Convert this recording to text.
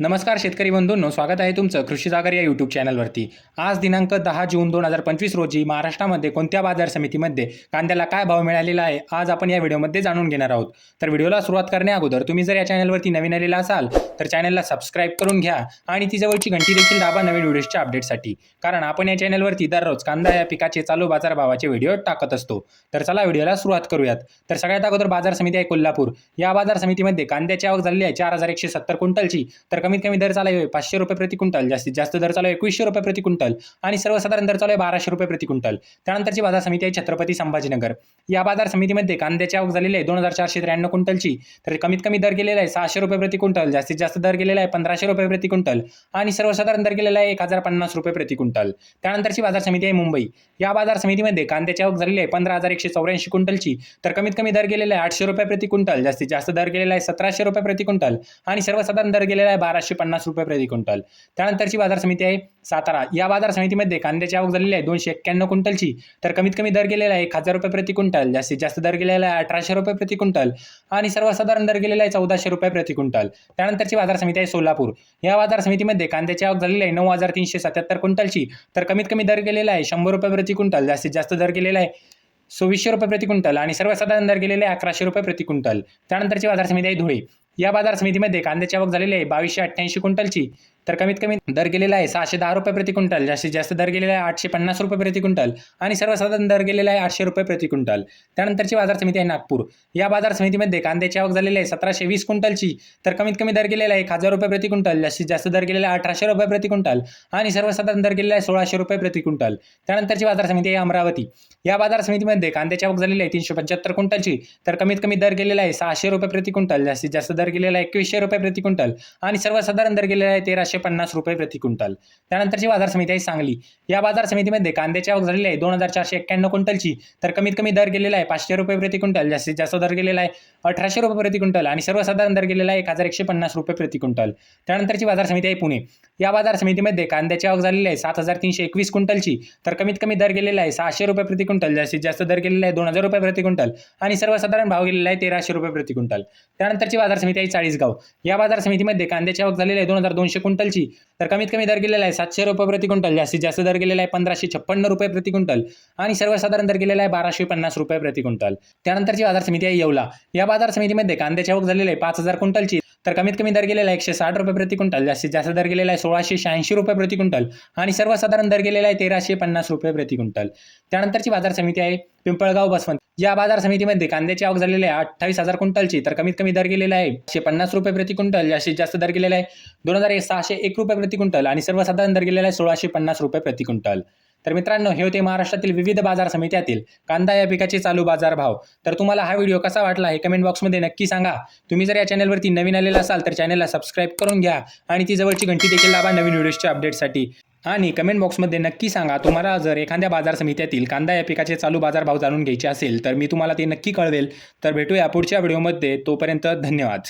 नमस्कार शेतकरी बंधूंनो स्वागत आहे तुमचं कृषी जागर या यूट्यूब चॅनलवरती आज दिनांक दहा जून दोन हजार पंचवीस रोजी महाराष्ट्रामध्ये कोणत्या बाजार समितीमध्ये कांद्याला काय भाव मिळालेला आहे आज आपण या व्हिडिओमध्ये जाणून घेणार आहोत. तर व्हिडिओला सुरुवात करण्या अगोदर तुम्ही जर या चॅनलवरती नवीन आलेला असाल तर चॅनलला सबस्क्राईब करून घ्या आणि ती जवळची घंटी देखील दाबा नवीन व्हिडिओच्या अपडेटसाठी कारण आपण या चॅनलवरती दररोज कांदा या पिकाचे चालू बाजारभावाचे व्हिडिओ टाकत असतो. तर चला व्हिडिओला सुरुवात करूयात. तर सगळ्यात अगोदर बाजार समिती आहे कोल्हापूर. या बाजार समितीमध्ये कांद्याची आवक झालेली आहे चार हजार एकशे सत्तर क्विंटलची. तर कमीत कमी दर चालू आहे पाचशे रुपये प्रति क्विंटल जास्तीत जास्त दर चालू आहे एकवीसशे रुपये प्रति क्विंटल आणि सर्वसाधारण दर चालू आहे बाराशे रुपये प्रति क्विंटल. त्यानंतरची बाजार समिती आहे छत्रपती संभाजीनगर. या बाजार समितीमध्ये कांद्याची आवक झालेली आहे दोन हजार चारशे त्र्याण्णव क्विंटलची. तर कमीत कमी दर गेलेला आहे सहाशे रुपये प्रति क्विंटल जास्तीत जास्त दर गेलेला आहे पंधराशे रुपये प्रति क्विंटल आणि सर्वसाधारण दर गेलेला आहे एक हजार पन्नास रुपये प्रति क्विंटल. त्यानंतरची बाजार समिती आहे मुंबई. या बाजार समितीमध्ये कांद्याची आवक झालेली आहे पंधरा हजार एकशे चौऱ्याऐंशी क्विंटलची. तर कमीत कमी दर गेलेला आहे आठशे रुपये प्रति क्विंटल जास्तीत जास्त दर गेलेला आहे सतराशे रुपये प्रति क्विंटल आणि सर्वसाधारण दर गेलेला आहे बाराशे पन्नास रुपये प्रति क्विंटल. त्यानंतरची बाजार समिती आहे सातारा. या बाजार समितीमध्ये कांद्याची आवक झालेली आहे दोनशे एक्क्याण्णव क्विंटलची. तर कमीत कमी दर गेलेला आहे एक हजार रुपये प्रति क्विंटल. जास्तीत जास्त दर गेलेला आहे अठराशे रुपये प्रति क्विंटल. आणि सर्वसाधारण दर गेलेला आहे चौदाशे रुपये प्रति क्विंटल. त्यानंतरची बाजार समिती आहे सोलापूर. या बाजार समितीमध्ये कांद्याची आवक झालेली आहे नऊ हजार तीनशे सत्याहत्तर क्विंटलची. तर कमीत कमी दर गेलेला आहे शंभर रुपये प्रति क्विंटल. जास्तीत जास्त दर गेलेला आहे सव्वीसशे रुपये प्रति क्विंटल. आणि सर्वसाधारण दर गेलेले आहे अकराशे रुपये प्रति क्विंटल. त्यानंतरची बाजार समिती आहे धुळे. या बाजार समितीमध्ये कांद्याची आवक झालेली आहे. बावीसशे अठ्ठ्याऐंशी क्विंटलची. तर कमीत कमी दर गेलेला आहे सहाशे दहा रुपये प्रति क्विंटल. जास्तीत जास्त दर गेलेला आहे आठशे पन्नास रुपये प्रति क्विंटल आणि सर्वसाधारण दर गेलेला आहे आठशे रुपये प्रति क्विंटल. त्यानंतरची बाजार समिती आहे नागपूर. या बाजार समितीमध्ये कांद्याची आवक झालेली आहे सतराशे वीस क्विंटलची. तर कमीत कमी दर गेलेला आहे एक हजार रुपये प्रति क्विंटल. जास्तीत जास्त दर गेलेला आहे अठराशे रुपये प्रति क्विंटल आणि सर्वसाधारण दर गेलेला आहे सोळाशे रुपये प्रति क्विंटल. त्यानंतरची बाजार समिती आहे अमरावती. या बाजार समितीमध्ये कांद्याची आवक झालेली आहे तीनशे पंच्याहत्तर क्विंटलची. तर कमीत कमी दर गेलेला आहे सहाशे रुपये प्रति क्विंटल. जास्तीत जास्त दर गेलेला आहे एकवीसशे रुपये प्रति क्विंटल आणि सर्वसाधारण दर गेलेला आहे तेराशे पन्नास रुपये प्रति क्विंटल. त्यानंतरची बाजार समिती आहे सांगली. या बाजार समितीमध्ये कांद्याची आवक झालेली आहे. दोन हजार चारशे एक्क्याण्णव क्विंटलची. तर कमीत कमी दर गेलेला आहे पाचशे रुपये प्रति क्विंटल. जास्तीत जास्त दर गेलेला आहे अठराशे रुपये प्रति क्विंटल. आणि सर्वसाधारण दर गेलेला आहे एक हजार एकशे पन्नास रुपये प्रति क्विंटल. त्यानंतरची बाजार समिती आहे पुणे. या बाजार समितीमध्ये कांद्याची आवक झालेली आहे सात हजार तीनशे एकवीस क्विंटलची. तर कमीत कमी दर गेलेला आहे सहाशे रुपये प्रति क्विंटल. जास्तीत जास्त दर गेलेला आहे दोन हजार रुपये प्रति क्विंटल. आणि सर्वसाधारण भाव गेलेला आहे तेराशे रुपये प्रति क्विंटल. त्यानंतरची बाजार समिती आहे चाळीसगाव. या बाजार समितीमध्ये कांद्याची आवक झालेली आहे दोन हजार दोनशे क्विंटलची. तर कमीत कमी दर गेलेला आहे सातशे रुपये प्रति क्विंटल जास्तीत जास्त दर गेलेला आहे पंधराशे छप्पन्न रुपये प्रति क्विंटल आणि सर्वसाधारण दर गेलेला आहे बाराशे पन्नास रुपये प्रति क्विंटल. त्यानंतरची बाजार समिती आहे येवला. या बाजार समितीमध्ये कांद्याची आवक झालेली आहे पाच हजार क्विंटलची. तर कमीत कमी दर गेलेला आहे एकशे साठ रुपये प्रति क्विंटल जास्तीत जास्त दर गेलेला आहे सोळाशे शहाऐंशी रुपये प्रति क्विंटल आणि सर्वसाधारण दर गेलेला आहे तेराशे पन्नास रुपये प्रति क्विंटल. त्यानंतरची बाजार समिती आहे पिंपळगाव बसवंत. या बाजार समितीमध्ये कांद्याची आवक झालेली आहे अठ्ठावीस हजार क्विंटलची तर कमीत कमी दर गेलेला आहे एकशे पन्नास रुपये प्रति क्विंटल जास्तीत जास्त दर गेलेला आहे दोन हजार सहाशे एक रुपये प्रति क्विंटल आणि सर्वसाधारण दर गेलेला आहे सोळाशे पन्नास रुपये प्रति क्विंटल. तर मित्रांनो हे होते महाराष्ट्रातील विविध बाजार समित्यातील कांदा या पिकाचे चालू बाजार भाव. तर तुम्हाला हा व्हिडिओ कसा वाटला हे कमेंट बॉक्समध्ये नक्की सांगा. तुम्ही जर या चॅनलवरती नवीन आलेला असाल तर चॅनलला सबस्क्राईब करून घ्या आणि ती जवळची घंटी देखील दाबा नवीन व्हिडिओच्या अपडेटसाठी आणि कमेंट बॉक्समध्ये नक्की सांगा तुम्हाला जर एखाद्या बाजार समित्यातील कांदा या पिकाचे चालू बाजार भाव जाणून घ्यायचे असेल तर मी तुम्हाला ते नक्की कळवेल. तर भेटूया पुढच्या व्हिडिओमध्ये तोपर्यंत धन्यवाद.